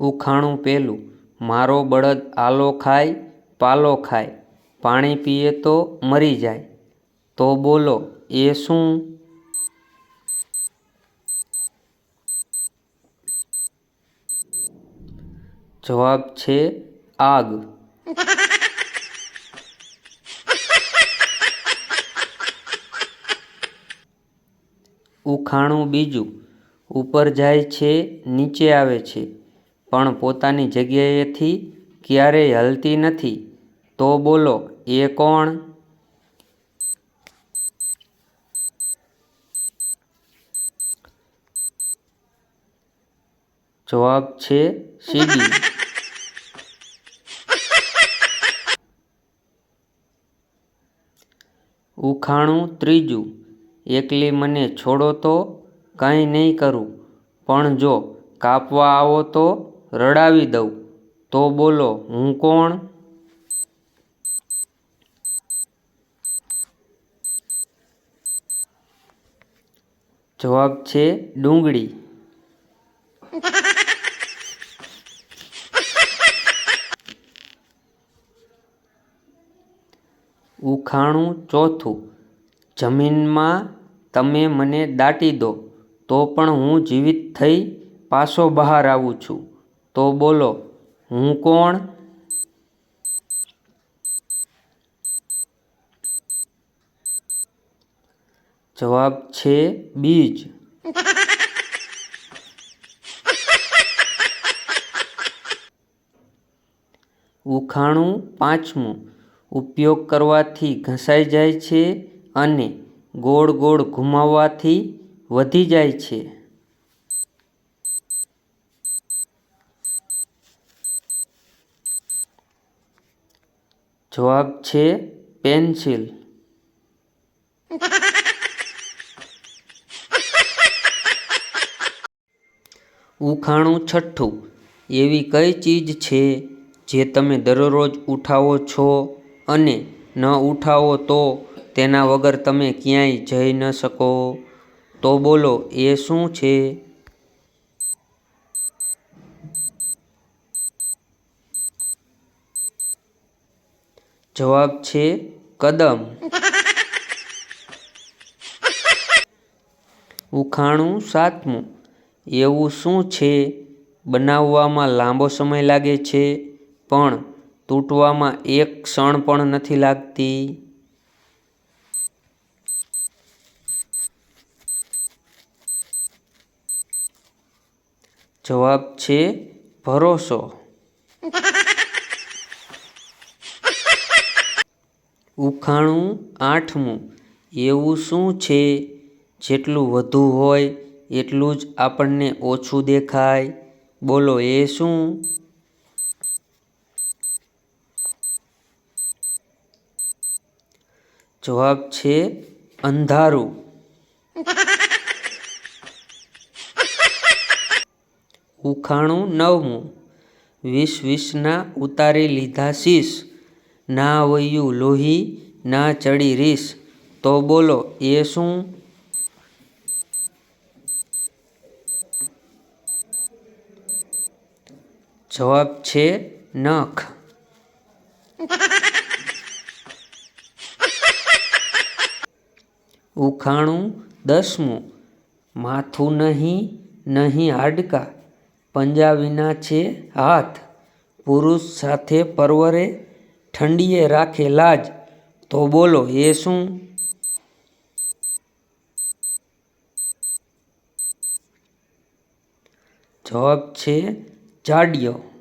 ઉખાણું પહેલું મારો બળદ આલો ખાય, પાલો ખાય, પાણી પીએ તો મરી જાય. તો બોલો, એ શું? જવાબ છે આગ. ઉખાણું બીજું, ઉપર જાય છે, નીચે આવે છે. પણ પોતાની જગ્યાએથી ક્યારેય હલતી નથી. તો બોલો, એ કોણ? જવાબ છે સીડી ઉખાણું ત્રીજું. એકલી મને છોડો તો કંઈ નહીં કરું. પણ જો કાપવા આવો તો રડાવી દઉં. તો બોલો, હું કોણ? જવાબ છે ડુંગળી. ઉખાણું ચોથું. જમીનમાં તમે મને દાટી દો, તો પણ હું જીવિત થઈ પાછો બહાર આવું છું. તો બોલો, હું કોણ? જવાબ છે બીજ. ઉખાણું પાંચમું. ઉપયોગ કરવાથી ઘસાઈ જાય છે અને ગોળ ગોળ ઘુમાવવાથી વધી જાય છે. જવાબ છે પેન્સિલ. ઉખાણું છઠ્ઠું. એવી કઈ ચીજ છે જે તમે દરરોજ ઉઠાવો છો અને ન ઉઠાવો તો તેના વગર તમે ક્યાંય જઈ ન શકો? તો બોલો, એ શું છે? જવાબ છે કદમ. ઉખાણું સાતમું. એવું શું છે? બનાવવામાં લાંબો સમય લાગે છે, પણ તૂટવામાં એક ક્ષણ પણ નથી લાગતી. જવાબ છે ભરોસો. ઉખાણું આઠમું. એવું શું છે? જેટલું વધુ હોય એટલું જ આપણને ઓછું દેખાય. બોલો, એ શું? જવાબ છે અંધારું. ઉખાણું નવમું. વીસ વીસના ઉતારી લીધા શીશ. ના વયું લોહી, ના ચડી રીસ. તો બોલો, એ શું? જવાબ છે નખ. ઉખાણું દસમું. માથું નહીં નહીં હાડકા. પંજા વિના છે હાથ. પુરુષ સાથે પરવરે ઠંડીએ રાખે લાજ તો બોલો એ શું? જવાબ છે જાડિયો.